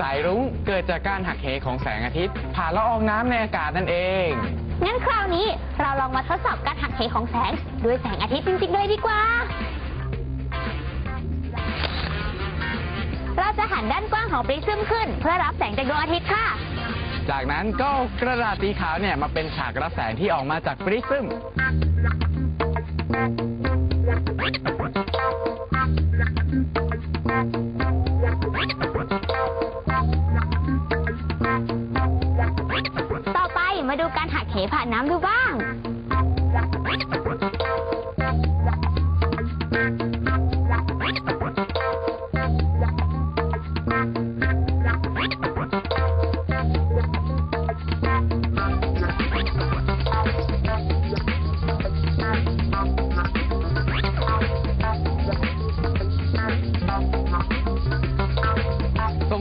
สายรุ้งเกิดจากการหักเหของแสงอาทิตย์ ผ่านละอองน้ำในอากาศนั่นเอง งั้นคราวนี้เราลองมาทดสอบการหักเหของแสงด้วยแสงอาทิตย์จริงๆเลยดีกว่า เราจะหันด้านกว้างของปริซึมขึ้น เพื่อรับแสงจากดวงอาทิตย์ค่ะ จากนั้นก็เอากระดาษสีขาวเนี่ยมาเป็นฉากรับแสงที่ออกมาจากปริซึม มาดูการหักเหผ่านน้ำดูบ้าง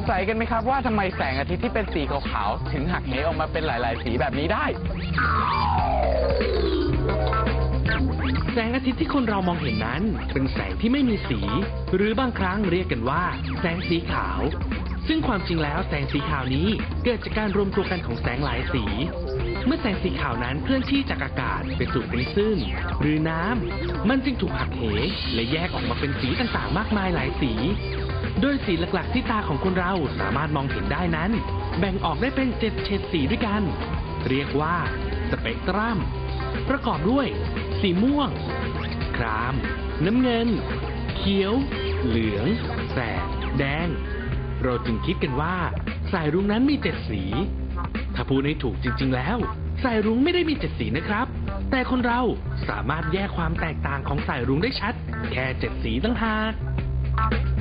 สงสัยกันไหมครับว่าทำไมแสงอาทิตย์ที่เป็นสีขาวๆถึงหักเหออกมาเป็นหลาย ๆ สีแบบนี้ได้ แสงอาทิตย์ที่คนเรามองเห็นนั้น เป็นแสงที่ไม่มีสี หรือบางครั้งเรียกกันว่า แสงสีขาว ซึ่งความจริงแล้วแสงสีขาวนี้เกิดจากการรวมตัวกันของแสงหลายสี เมื่อแสงสีขาวนั้นเคลื่อนที่จากอากาศไปสู่ปริซึมหรือน้ำมันจึงถูกหักเหและแยกออกมาเป็นสีต่างๆ มากมายหลายสี โดยสีหลักๆที่ตาของคนเราสามารถมองเห็นได้นั้น แบ่งออกได้เป็นเจ็ดเฉดสีด้วยกัน เรียกว่าสเปกตรัม ประกอบด้วย สีม่วง คราม น้ำเงิน เขียว เหลือง แสด แดง เราจึงคิดกันว่า สายรุ้งนั้นมีเจ็ดสี ถ้าพูดให้ถูกจริง ๆ แล้ว สายรุ้งไม่ได้มีเจ็ดสีนะครับ แต่คนเราสามารถแยกความแตกต่างของสายรุ้งได้ชัด แค่เจ็ดสีตั้งหาก